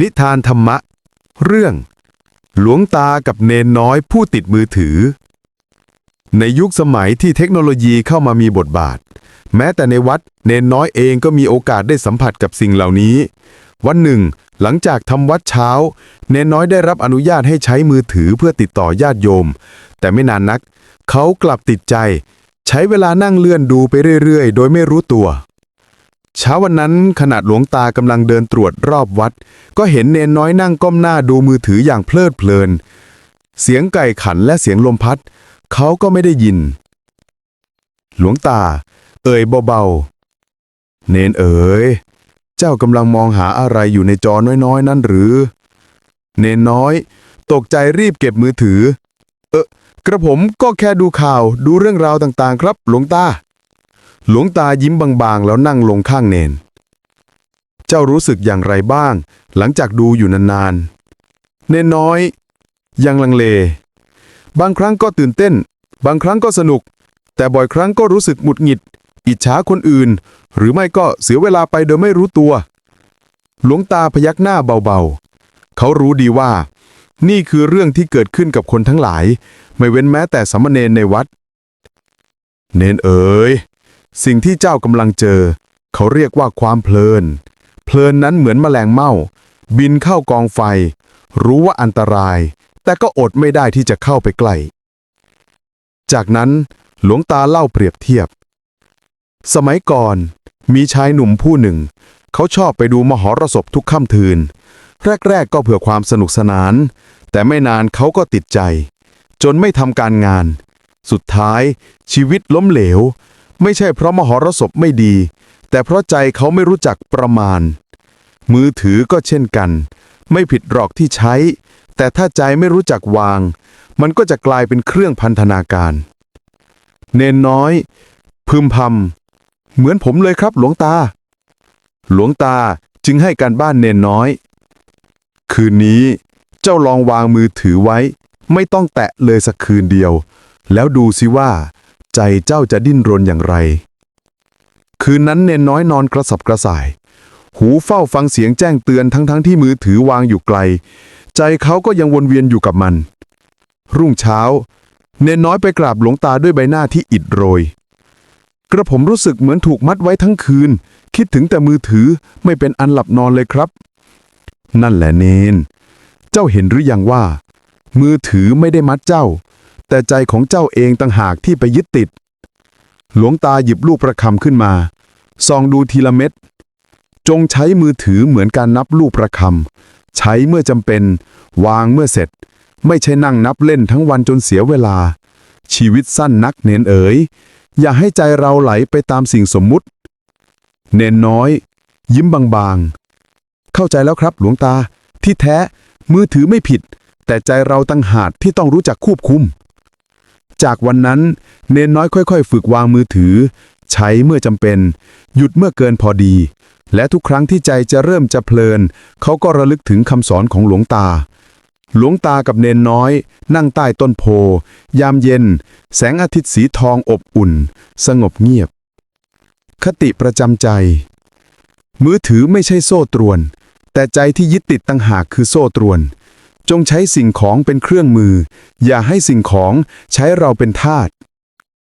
นิทานธรรมะ เรื่อง หลวงตากับเนนน้อยผู้ติดมือถือ ในยุคสมัยที่เทคโนโลยีเข้ามามีบทบาท แม้แต่ในวัดเนนน้อยเองก็มีโอกาสได้สัมผัสกับสิ่งเหล่านี้ วันหนึ่ง หลังจากทำวัดเช้า เนนน้อยได้รับอนุญาตให้ใช้มือถือเพื่อติดต่อญาติโยม แต่ไม่นานนัก เขากลับติดใจ ใช้เวลานั่งเลื่อนดูไปเรื่อยๆ โดยไม่รู้ตัว เช้าวันนั้นขณะหลวงตากำลังเดินตรวจรอบวัด ก็เห็นเนนน้อยนั่งก้มหน้าดูมือถืออย่างเพลิดเพลิน เสียงไก่ขันและเสียงลมพัด เขาก็ไม่ได้ยิน หลวงตา เอ่ยเบาๆ เนนเอ๋ยเจ้ากำลังมองหาอะไรอยู่ในจอน้อยๆ นั่นหรือ เนนน้อย ตกใจรีบเก็บมือถือ เออกระผมก็แค่ดูข่าวดูเรื่องราวต่างๆ ครับ หลวงตา หลวงตายิ้มบางๆ แล้วนั่งลงข้างเนน เจ้ารู้สึกอย่างไรบ้าง หลังจากดูอยู่นานๆ เนนน้อย ยังลังเล บางครั้งก็ตื่นเต้น บางครั้งก็สนุก แต่บ่อยครั้งก็รู้สึกหงุดหงิด อิจฉาคนอื่น หรือไม่ก็เสียเวลาไปโดยไม่รู้ตัว หลวงตาพยักหน้าเบาๆ เขารู้ดีว่า นี่คือเรื่องที่เกิดขึ้นกับคนทั้งหลาย ไม่เว้นแม้แต่สามเณรในวัด เนนเอ๋ย สิ่งที่เจ้ากำลังเจอ เขาเรียกว่าความเพลิน เพลินนั้นเหมือนแมลงเม่า บินเข้ากองไฟ รู้ว่าอันตราย แต่ก็อดไม่ได้ที่จะเข้าไปใกล้ จากนั้นหลวงตาเล่าเปรียบเทียบ สมัยก่อนมีชายหนุ่มผู้หนึ่ง เขาชอบไปดูมหรสพทุกค่ำคืน แรก ๆ ก็เพื่อความสนุกสนาน แต่ไม่นานเขาก็ติดใจ จนไม่ทำการงาน สุดท้ายชีวิตล้มเหลว ไม่ใช่เพราะมหรสพไม่ดี แต่เพราะใจเขาไม่รู้จักประมาณ มือถือก็เช่นกัน ไม่ผิดหรอกที่ใช้ แต่ถ้าใจไม่รู้จักวาง มันก็จะกลายเป็นเครื่องพันธนาการ เนนน้อย พึมพำเหมือนผมเลยครับหลวงตา หลวงตาจึงให้การบ้านเนนน้อย คืนนี้เจ้าลองวางมือถือไว้ ไม่ต้องแตะเลยสักคืนเดียว แล้วดูสิว่า ใจเจ้าจะดิ้นรนอย่างไร คืนนั้นเนนน้อยนอนกระสับกระส่าย หูเฝ้าฟังเสียงแจ้งเตือนทั้งๆทที่มือถือวางอยู่ไกล ใจเขาก็ยังวนเวียนอยู่กับมัน รุ่งเช้า เนนน้อยไปกราบหลวงตาด้วยใบหน้าที่อิดโรย กระผมรู้สึกเหมือนถูกมัดไว้ทั้งคืน คิดถึงแต่มือถือไม่เป็นอันหลับนอนเลยครับ นั่นแหละเนน เจ้าเห็นหรือยังว่า มือถือไม่ได้มัดเจ้า แต่ใจของเจ้าเองต่างหากที่ไปยึดติด หลวงตาหยิบลูกประคำขึ้นมาส่องดูทีละเม็ด จงใช้มือถือเหมือนการนับลูกประคำใช้เมื่อจำเป็น วางเมื่อเสร็จ ไม่ใช่นั่งนับเล่นทั้งวันจนเสียเวลา ชีวิตสั้นนักเนนเอ๋ย อย่าให้ใจเราไหลไปตามสิ่งสมมุติ เนนน้อย ยิ้มบางๆ เข้าใจแล้วครับหลวงตาที่แท้มือถือไม่ผิด แต่ใจเราตั้งหากที่ต้องรู้จักควบคุม จากวันนั้นเนนน้อยค่อยๆ ฝึกวางมือถือ ใช้เมื่อจำเป็น หยุดเมื่อเกินพอดี และทุกครั้งที่ใจจะเริ่มจะเพลิน เขาก็ระลึกถึงคำสอนของหลวงตา หลวงตากับเนนน้อย นั่งใต้ต้นโพ ยามเย็น แสงอาทิตย์สีทองอบอุ่น สงบเงียบ คติประจำใจ มือถือไม่ใช่โซ่ตรวน แต่ใจที่ยึดติดตั้งหากคือโซ่ตรวน จงใช้สิ่งของเป็นเครื่องมือ อย่าให้สิ่งของใช้เราเป็นทาส